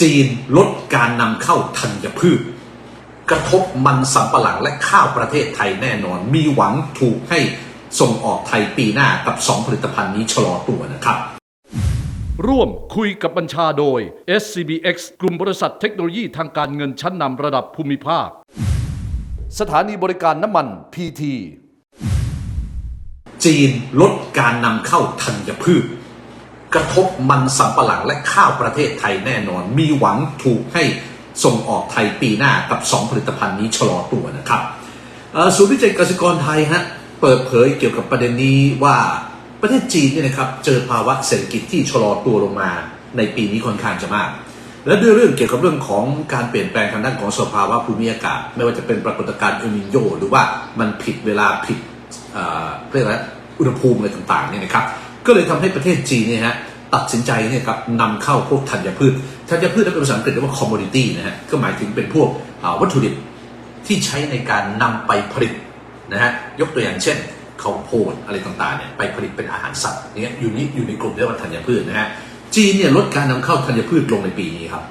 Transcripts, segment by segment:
จีนลดการนำเข้าธัญพืช กระทบมันสำปะหลังและข้าวประเทศไทยแน่นอน มีหวังถูกให้ส่งออกไทยปีหน้ากับ 2 ผลิตภัณฑ์นี้ชะลอตัวนะครับ ร่วมคุยกับบัญชาโดย SCBX กลุ่มบริษัทเทคโนโลยีทางการเงินชั้นนำระดับภูมิภาค สถานีบริการน้ำมัน PT จีนลดการนำเข้าธัญพืช กระทบมันสำปะหลังและข้าวประเทศไทยแน่นอน มีหวังถูกให้ส่งออกไทยปีหน้ากับ 2 ผลิตภัณฑ์นี้ชะลอตัวนะครับศูนย์วิจัยเกษตรกรไทยฮะเปิดเผยเกี่ยวกับประเด็นนี้ว่าประเทศจีนเนี่ยนะครับเจอภาวะเศรษฐกิจที่ชะลอตัวลงมาในปีนี้ค่อนข้างจะมาก และด้วยเรื่องเกี่ยวกับเรื่องของการเปลี่ยนแปลงทางด้านของสภาวะภูมิอากาศ ไม่ว่าจะเป็นปรากฏการณ์เอลนิโยหรือว่ามันผิดเวลาผิดเอ่อเรียกอะไรอุณหภูมิอะไรต่างๆเนี่ยนะครับ ก็เลยทำให้ประเทศจีนเนี่ยฮะตัดสินใจเนี่ยครับนำเข้าพวกธัญพืชธัญพืชนั้นเป็นภาษาอังกฤษเรียกว่า commodity นะฮะก็หมายถึงเป็นพวกวัตถุดิบที่ใช้ในการนำไปผลิตนะฮะยกตัวอย่างเช่นข้าวโพดอะไรต่างๆเนี่ยไปผลิตเป็นอาหารสัตว์เนี่ยอยู่นี่อยู่ในกลุ่มเรียกว่าธัญพืชนะฮะจีนเนี่ยลดการนำเข้าธัญพืชลงในปีนี้ครับ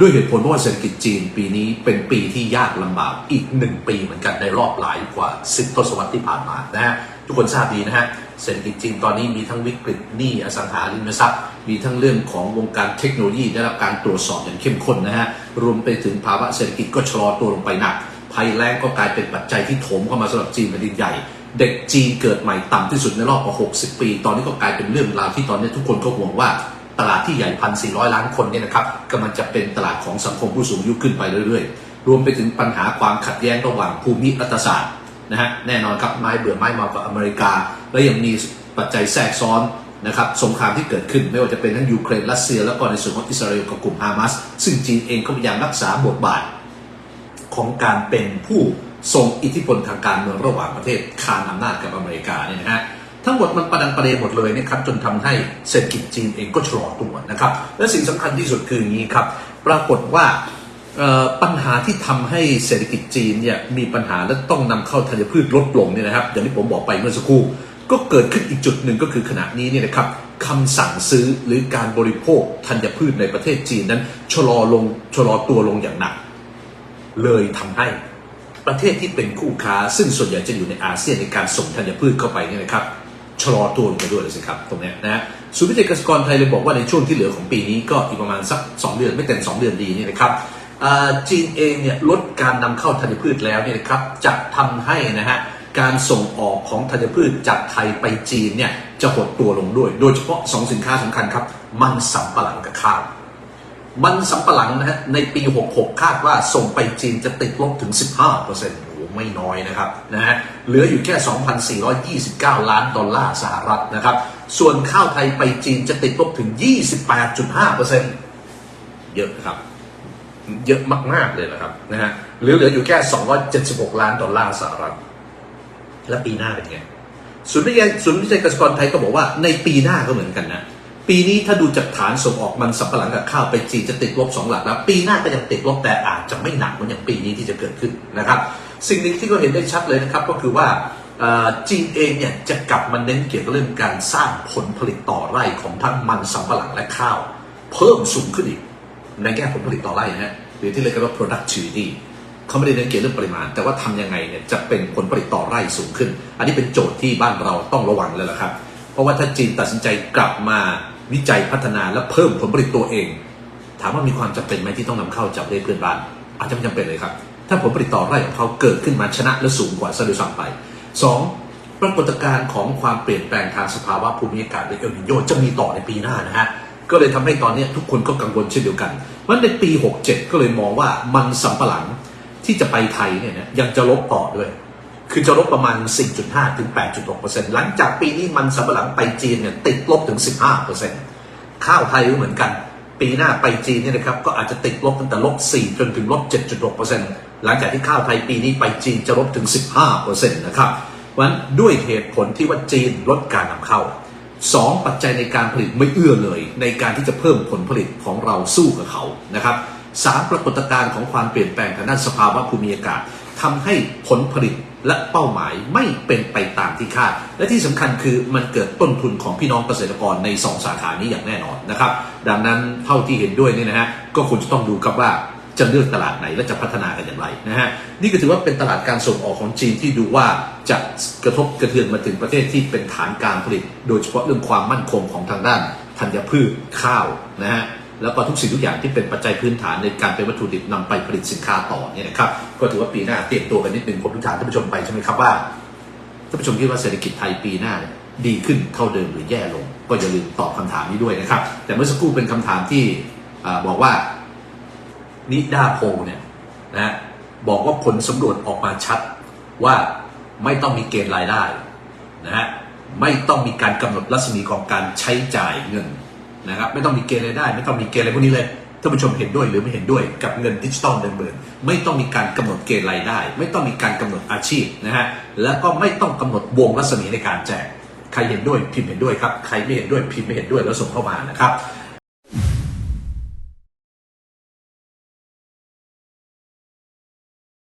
ด้วยเหตุผลเพราะว่าเศรษฐกิจจีนปีนี้เป็นปีที่ยากลำบากอีกหนึ่งปีเหมือนกันในรอบหลายกว่าสิบทศวรรษที่ผ่านมานะฮะ ทุกคนทราบดีนะฮะเศรษฐกิจจีนตอนนี้มีทั้งวิกฤตหนี้อสังหาริมทรัพย์ มีทั้งเรื่องของวงการเทคโนโลยีได้รับการตรวจสอบอย่างเข้มข้นนะฮะรวมไปถึงภาวะเศรษฐกิจก็ชะลอตัวลงไปหนักภัยแล้งก็กลายเป็นปัจจัยที่โถมเข้ามาสำหรับจีนแผ่นดินใหญ่เด็กจีนเกิดใหม่ต่ำที่สุดในรอบกว่า 60 ปี ตอนนี้ก็กลายเป็นเรื่องราวที่ตอนนี้ทุกคนก็ห่วงว่าตลาดที่ใหญ่พันสี่ล้านคนเนี่ยนะครับกำลังจะเป็นตลาดของสังคมผู้สูงอายุขึ้นไปเรื่อยๆ รวมไปถึงปัญหาความขัดแย้งระหว่างภูมิรัฐศาสตร์ นะฮะแน่นอนครับไม้เบื่อไม้เมากับอเมริกา และยังมีปัจจัยแทรกซ้อนนะครับสงครามที่เกิดขึ้นไม่ว่าจะเป็นทั้งยูเครนรัสเซีย แล้วก็ในส่วนของอิสราเอลกับกลุ่มฮามาสซึ่งจีนเองก็พยายามรักษาบทบาท ของการเป็นผู้ทรงอิทธิพลทางการเมืองระหว่างประเทศคานอำนาจกับอเมริกาเนี่ยนะฮะทั้งหมดมันประดังประเดหมดเลยนะครับจนทำให้เศรษฐกิจจีนเองก็ชะลอตัวนะครับและสิ่งสำคัญที่สุดคืออย่างนี้ครับปรากฏว่า ปัญหาที่ทำให้เศรษฐกิจจีนเนี่ยมีปัญหาและต้องนำเข้าธัญพืชลดลงเนี่ยนะครับอย่างที่ผมบอกไปเมื่อสักครู่ ก็เกิดขึ้นอีกจุดหนึ่งก็คือขณะนี้เนี่ยนะครับคำสั่งซื้อหรือการบริโภคธัญพืชในประเทศจีนนั้นชะลอลงชะลอตัวลงอย่างหนัก เลยทำให้ประเทศที่เป็นคู่ค้า ซึ่งส่วนใหญ่จะอยู่ในอาเซียนในการส่งธัญพืชเข้าไปเนี่ยนะครับชะลอตัวลงไปด้วยเลยสิครับตรงนี้นะฮะศูนย์วิจัยเกษตรกรไทยเลยบอกว่าในช่วงที่เหลือของปีนี้ก็อีกประมาณสัก 2 เดือนไม่เต็ม2 เดือนดีเนี่ยนะครับ จีนเองเนี่ยลดการนำเข้าธัญพืชแล้วเนี่ยครับจะทำให้นะฮะการส่งออกของธัญพืชจากไทยไปจีนเนี่ยจะหดตัวลงด้วย โดยเฉพาะสองสินค้าสำคัญครับ มันสำปะหลังกับข้าวมันสำปะหลังนะฮะในปี 66 คาดว่าส่งไปจีนจะติดลบถึง 15%โอ้โหไม่น้อยนะครับนะฮะเหลืออยู่แค่ 2,429 ล้านดอลลาร์สหรัฐนะครับ ส่วนข้าวไทยไปจีนจะติดลบถึง 28.5%เยอะนะครับ เยอะมาก ๆ เลยนะครับนะฮะหลือเหลืออยู่แค่ 276 ล้านดอลลาร์สหรัฐ และปีหน้าเป็นไงศูนย์วิจัยศูนย์วิจัยเกษตรกรไทยก็บอกว่าในปีหน้าก็เหมือนกันนะ ปีนี้ถ้าดูจากฐานส่งออกมันสำปะหลังกับข้าวไปจีนจะติดลบสองหลักแล้วปีหน้าก็ยังติดลบแต่อาจจะไม่หนักเหมือนอย่างปีนี้ที่จะเกิดขึ้นนะครับ สิ่งหนึ่งที่ก็เห็นได้ชัดเลยนะครับก็คือว่าจีนเองเนี่ยจะกลับมาเน้นเกี่ยวกับเรื่องการสร้างผลผลิตต่อไร่ของทั้งมันสำปะหลังและข้าว เพิ่มสูงขึ้นอีก ในแง่ผลผลิตต่อไร่นะฮะหรือที่เรียกกันว่า productivity เขาไม่ได้เน้นเกี่ยวเรื่องปริมาณ แต่ว่าทำยังไงเนี่ยจะเป็นผลผลิตต่อไร่สูงขึ้น อันนี้เป็นโจทย์ที่บ้านเราต้องระวังเลยละครับ เพราะว่าถ้าจีนตัดสินใจกลับมาวิจัยพัฒนาและเพิ่มผลผลิตตัวเอง ถามว่ามีความจำเป็นไหมที่ต้องนำเข้าจากประเทศเพื่อนบ้าน อาจจะไม่จำเป็นเลยครับ ถ้าผลผลิตต่อไร่ของเขาเกิดขึ้นมาชนะและสูงกว่าซะด้วยซ้ำไปสองปรากฏการณ์ของความเปลี่ยนแปลงทางสภาวะภูมิอากาศหรือเอลนิโยจะมีต่อในปีหน้านะฮะ ก็เลยทำให้ตอนนี้ทุกคนก็กังวลเช่นเดียวกันเพราะฉะนั้นในปี 67 ก็เลยมองว่ามันสำปะหลังที่จะไปไทยเนี่ยยังจะลบต่อด้วย คือจะลบประมาณ 4.5 ถึง 8.6%หลังจากปีนี้มันสำปะหลังไปจีนเนี่ยติดลบถึง 15%ข้าวไทยก็เหมือนกัน ปีหน้าไปจีนเนี่ยนะครับก็อาจจะติดลบตั้งแต่ลบ 4 จนถึงลบ 7.6%หลังจากที่ข้าวไทยปีนี้ไปจีนจะลบถึง 15%นะครับเพราะฉะนั้นด้วยเหตุผลที่ว่าจีนลดการนำเข้า สองปัจจัยในการผลิตไม่เอื้อเลย ในการที่จะเพิ่มผลผลิตของเราสู้กับเขานะครับสามปรากฏการณ์ของความเปลี่ยนแปลงทางด้านสภาวะภูมิอากาศทำให้ผลผลิตและเป้าหมายไม่เป็นไปตามที่คาด และที่สำคัญคือมันเกิดต้นทุนของพี่น้องเกษตรกรใน 2 สาขานี้อย่างแน่นอนนะครับ ดังนั้นเท่าที่เห็นด้วยนี่นะฮะก็ควรจะต้องดูครับว่า จะเลือกตลาดไหนและจะพัฒนากันอย่างไรนะฮะนี่ก็ถือว่าเป็นตลาดการส่งออกของจีนที่ดูว่าจะกระทบกระเทือนมาถึงประเทศที่เป็นฐานการผลิต โดยเฉพาะเรื่องความมั่นคงของทางด้านธัญพืชข้าวนะฮะแล้วก็ทุกสิ่งทุกอย่างที่เป็นปัจจัยพื้นฐานในการเป็นวัตถุดิบนำไปผลิตสินค้าต่อเนี่ยนะครับก็ถือว่าปีหน้าเตรียมตัวกันนิดนึงผมทุกท่านท่านผู้ชมไปใช่ไหมครับว่าท่านผู้ชมคิดว่าเศรษฐกิจไทยปีหน้าดีขึ้นเท่าเดิมหรือแย่ลง ก็อย่าลืมตอบคำถามนี้ด้วยนะครับ แต่เมื่อสักครู่เป็นคำถามที่อบอกว่า นิดาโพเนี่ยนะฮะบอกว่าผลสำรวจออกมาชัดว่าไม่ต้องมีเกณฑ์รายได้นะฮะไม่ต้องมีการกำหนดรัศมีของการใช้จ่ายเงินนะครับไม่ต้องมีเกณฑ์รายได้ ไม่ต้องมีเกณฑ์อะไรพวกนี้เลยท่านผู้ชมเห็นด้วยหรือไม่เห็นด้วยกับเงินดิจิตอลเดินเบินไม่ต้องมีการกำหนดเกณฑ์รายได้ ไม่ต้องมีการกำหนดอาชีพนะฮะแล้วก็ไม่ต้องกำหนดวงรัศมีในการแจก ใครเห็นด้วยพิมพ์เห็นด้วยครับ ใครไม่เห็นด้วยพิมพ์ไม่เห็นด้วยแล้วส่งเข้ามานะครับ